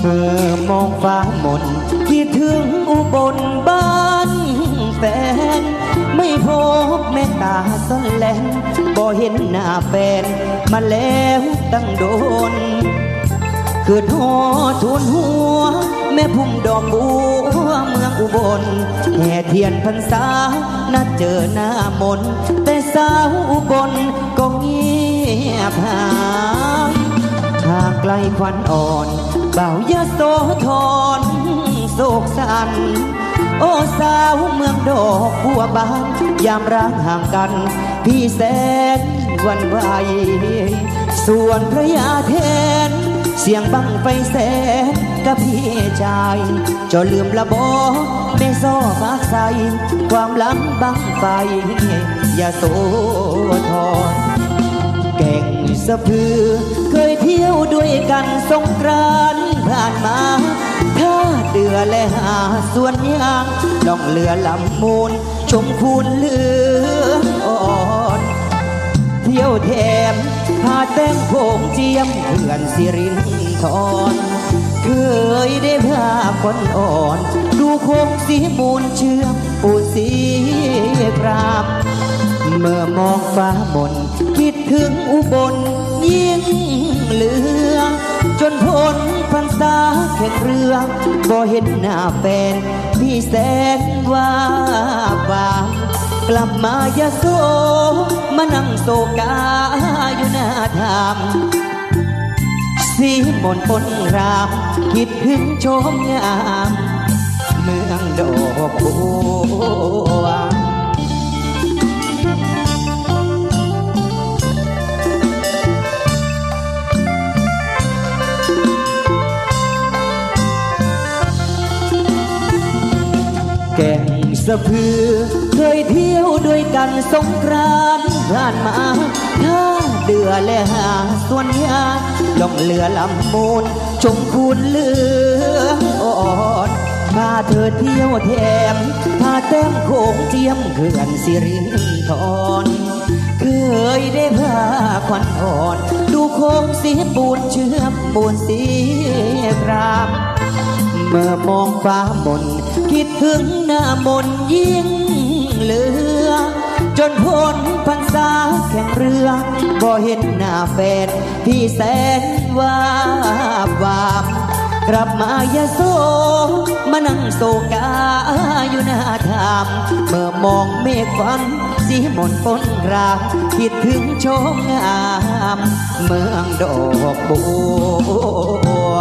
เมื่อมองฟ้ามนคิดถึงอุบลบ้านแฟน ไม่พบแม่ตาสนแลนบ่เห็นหน้าแฟน มาแล้วตั้งโดน เกิดหอทุนหัว ม่พุ่มดอกบัวเมืองอุบลแห่เทียนพรรษานัดเจอหน้ามน แต่สาวอุบลก็เงียบหายทางไกลควันอ่อนเบายาโสธรโศกสันโอ้สาวเมืองดอกบัวบานยามร้างห่างกัน พี่แสนวันไหวส่วนพระยาเทน สียงบังไฟแสนกับพี่ชายจะลืมละบอแม่ซ้อฝากใส ความลังบังไฟ อย่าโสธรแก่งสะพือ เคยเที่ยวด้วยกันสงกรานผ่านมาถ้าเดือและหาส่วนยางล่องเรือลำมูล ชมคูนเลืออ่อนเที่ยวแถมพาแต้งโผงเจียมเพื่อนสิริน ทรเคยได้พาคนอ่อน ดูโคงสีมูลเชื่อมปูสีกรามเมื่อมองฟ้ามนคิดถึงอุบลยิ่งเหลือ จนพ้นพรรษาแข่งเรือบ่เห็นหน้าแฟนพี่แสนว่าบางกลับมายาโซมานั่งโศกาอยู่หน้าธรรม สีมนปนรามคิดถึงโชมงามเมืองดอกบัวแก่งสะพือเคยเที่ยวด้วยกันสงกรานต์ผ่านมาถ้าเดือและหาส่วนยา ล่องเรือลำมูล ชมคูนเลืองอ่อนพาเธอเที่ยวแถมพาแต้มโขงเจียมเขื่อนสิรินทรเคยได้พาควันอ่อน ดูโคงสีปูนเชื่อมปูนสีกรามเมื่อมองฟ้ามน คิดถึงหน้ามนยิ่งเหลือ จนพ้นพรรษาแข่งเรือบ่เห็นหน้าแฟนพี่แสนว่าบาปกลับมายาโซมานั่งโศกาอยู่หน้าธรรมเมื่อมองเมฆฝันสีมนฝนราคิดถึงโชมงาม เมืองดอกบัว